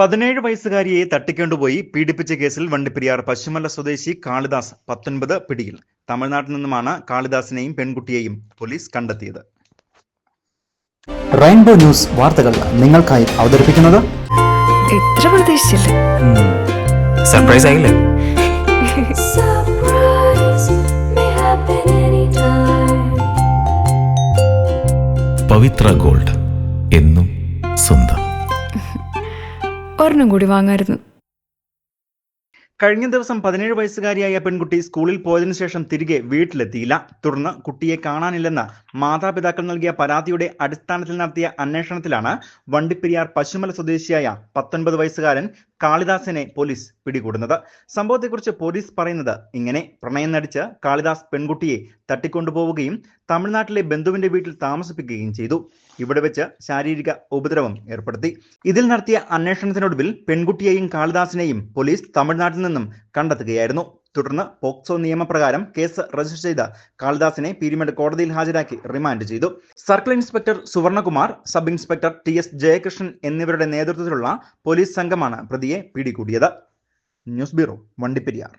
പതിനേഴ് വയസ്സുകാരിയെ തട്ടിക്കൊണ്ടുപോയി പീഡിപ്പിച്ച കേസിൽ വണ്ടിപ്പെരിയാർ പശ്ചിമല സ്വദേശി കാളിദാസ് പത്തൊൻപത് പിടിയിൽ. തമിഴ്നാട്ടിൽ നിന്നുമാണ് കാളിദാസിനെയും പെൺകുട്ടിയെയും പോലീസ് കണ്ടെത്തിയത്. റെയിൻബോ ന്യൂസ് വാർത്തകൾ നിങ്ങൾക്കായി അവതരിപ്പിക്കുന്നത്? ഇത്ര പ്രതീക്ഷിച്ചില്ല? സർപ്രൈസ് ആയില്ലേ. പവിത്ര ഗോൾഡ് എന്നും സ്വന്തം. ഒരെണ്ണം കൂടി വാങ്ങായിരുന്നു. കഴിഞ്ഞ ദിവസം പതിനേഴ് വയസ്സുകാരിയായ പെൺകുട്ടി സ്കൂളിൽ പോയതിനു ശേഷം തിരികെ വീട്ടിലെത്തിയില്ല. തുടർന്ന് കുട്ടിയെ കാണാനില്ലെന്ന് മാതാപിതാക്കൾ നൽകിയ പരാതിയുടെ അടിസ്ഥാനത്തിൽ നടത്തിയ അന്വേഷണത്തിലാണ് വണ്ടിപ്പെരിയാർ പശുമല സ്വദേശിയായ പത്തൊൻപത് വയസ്സുകാരൻ കാളിദാസിനെ പോലീസ് പിടികൂടുന്നത്. സംഭവത്തെക്കുറിച്ച് പോലീസ് പറയുന്നത് ഇങ്ങനെ. പ്രണയം നടിച്ച് കാളിദാസ് പെൺകുട്ടിയെ തട്ടിക്കൊണ്ടുപോവുകയും തമിഴ്നാട്ടിലെ ബന്ധുവിന്റെ വീട്ടിൽ താമസിപ്പിക്കുകയും ചെയ്തു. ഇവിടെ വെച്ച് ശാരീരിക ഉപദ്രവം ഏർപ്പെടുത്തി. ഇതിൽ നടത്തിയ അന്വേഷണത്തിനൊടുവിൽ പെൺകുട്ടിയെയും കാളിദാസിനെയും പോലീസ് തമിഴ്നാട്ടിൽ നിന്നും കണ്ടെത്തുകയായിരുന്നു. തുടർന്ന് പോക്സോ നിയമപ്രകാരം കേസ് രജിസ്റ്റർ ചെയ്ത കാളിദാസിനെ പീരിമേട് കോടതിയിൽ ഹാജരാക്കി റിമാൻഡ് ചെയ്തു. Circle inspector Suvarnakumar sub inspector T S Jayakrishnan എന്നിവരുടെ നേതൃത്വത്തിലുള്ള പോലീസ് സംഘമാണ് പ്രതിയെ പിടികൂടിയത്. News bureau Vandiperiyar.